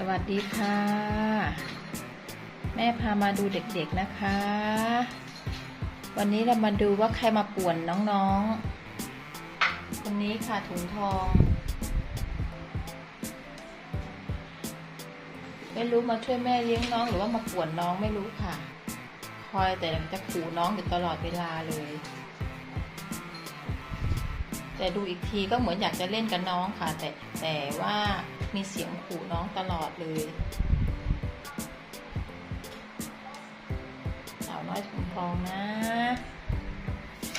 สวัสดีค่ะ แม่พามาดูเด็กๆนะคะ วันนี้เรามาดูว่าใครมาป่วนน้องๆ คนนี้ค่ะถุงทอง ไม่รู้มาช่วยแม่เลี้ยงน้องหรือว่ามาป่วนน้องไม่รู้ค่ะ คอยแต่จะขู่น้องอยู่ตลอดเวลาเลย แต่ดูอีกทีก็เหมือนอยากจะเล่นกับน้องค่ะ แต่แต่ว่า มีเสียงขู่น้องตลอดเลยสาวน้อยถุงทองนะ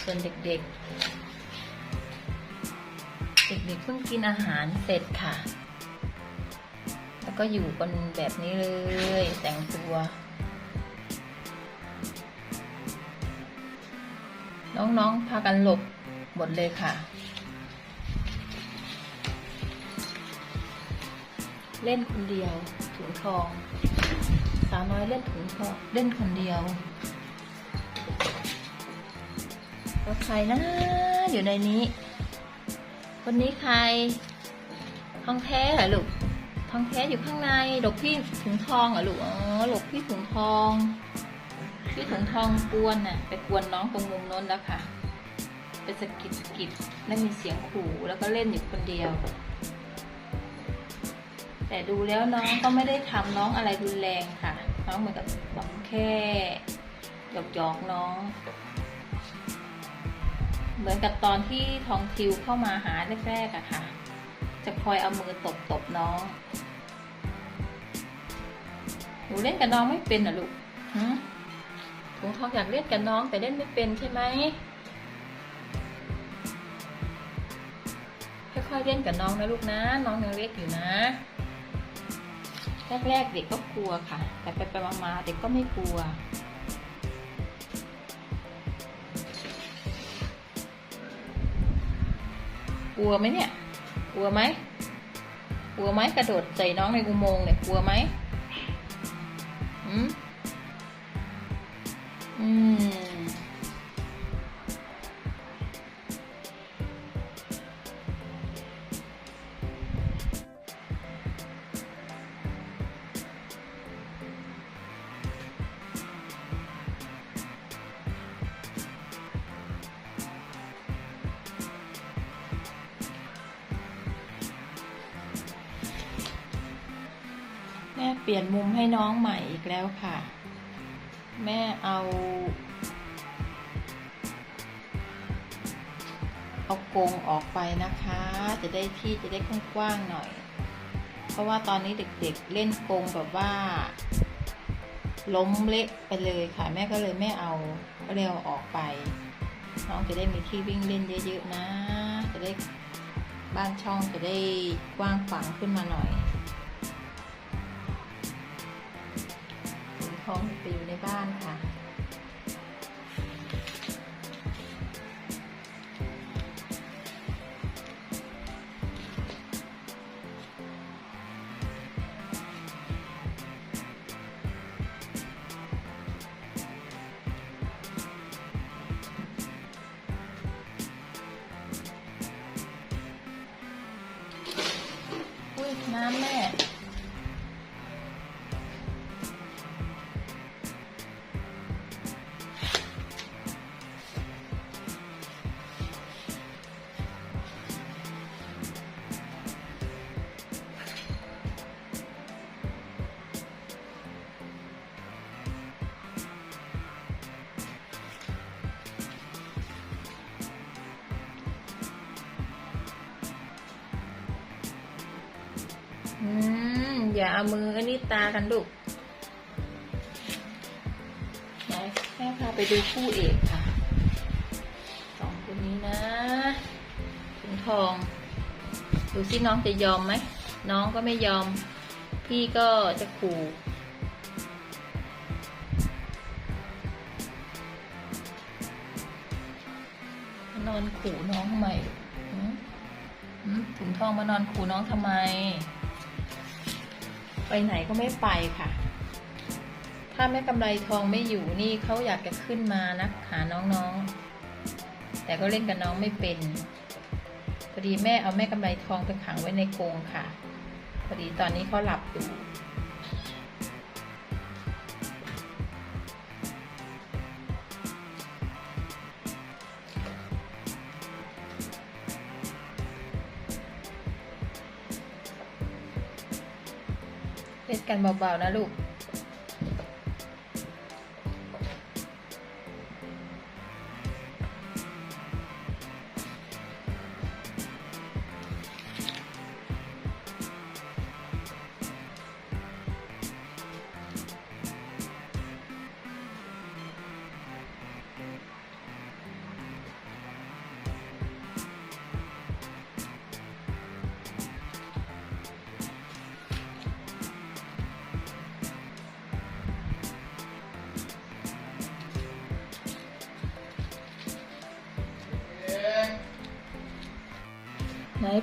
ส่วนเด็กๆ เด็กๆเพิ่งกินอาหารเสร็จค่ะ แล้วก็อยู่กันแบบนี้เลย แต่งตัว น้องๆ พากันหลบหมดเลยค่ะ เล่นคนเดียวถุงทอง สาวน้อยเล่นถุงทองเล่นคนเดียวแล้วใครนะอยู่ในนี้ คนนี้ใครทองแท้เหรอลูกทองแท้อยู่ข้างในหลบพี่ถุงทองเหรอลูกอ๋อหลบพี่ถุงทอง พี่ถุงทองกวนน่ะไปกวนน้องตรงมุมน้นแล้วค่ะไปสกิดสกิดแล้วมีเสียงขู่แล้วก็เล่นอยู่คนเดียว แต่ดูแล้วน้องก็ไม่ได้ทำน้องอะไรรุนแรงค่ะ น้องเหมือนกับหวังแค่หยอกหยอกๆน้อง เหมือนกับตอนที่ทองทิวเข้ามาหาแรกๆอะค่ะ จะคอยเอามือตบตบๆน้องหนูเล่นกับน้องไม่เป็นเหรอลูกหืมถุงทองอยากเล่นกับน้องแต่เล่นไม่เป็นใช่ไหมค่อยๆเล่นกับน้องนะลูกนะ น้องยังเล็กอยู่นะ แรกๆเด็กก็กลัวค่ะ แต่ไปไปๆมาๆเด็กก็ไม่กลัวกลัวไหมเนี่ย กลัวไหม กลัวไหมกระโดดใส่น้องในอุโมงค์เนี่ย กลัวไหมอืมอืม ปลี่ยนมุมให้น้องใหม่อีกแล้วค่ะ แม่เอา เอากงออกไปนะคะ จะได้ที่จะได้กว้างๆหน่อย เพราะว่าตอนนี้เด็กๆเล่นกงแบบว่า ล้มเละไปเลยค่ะ แม่ก็เลยไม่เอาก็เลยเอาออกไป น้องจะได้มีที่วิ่งเล่นเยอะๆนะ จะได้บ้านช่องจะได้กว้างขวางขึ้นมาหน่อย ถุงทองไปอยู่ในบ้านค่ะ อุ้ยน้ำแม่ อย่าเอามืออันนี้ตากันลูกไหนแม่พาไปดูคู่เอกค่ะสองคนนี้นะถุงทอง ดูสิน้องจะยอมไหม น้องก็ไม่ยอม พี่ก็จะขู่มานอนขู่น้องทำไมลูกหืมหืมถุงทองมานอนขู่น้องทำไม ไปไหนก็ไม่ไปค่ะ ถ้าแม่กำไรทองไม่อยู่นี่เขาอยากจะขึ้นมานะหาน้องๆ แต่ก็เล่นกับน้องไม่เป็นพอดีแม่เอาแม่กำไรทองไปขังไว้ในกรงค่ะพอดีตอนนี้เขาหลับอยู่ เล่นกันเบาๆนะลูก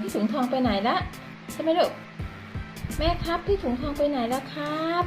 พี่ถุงทองไปไหนละใช่ไหมลูกแม่ครับพี่ถุงทองไปไหนละครับ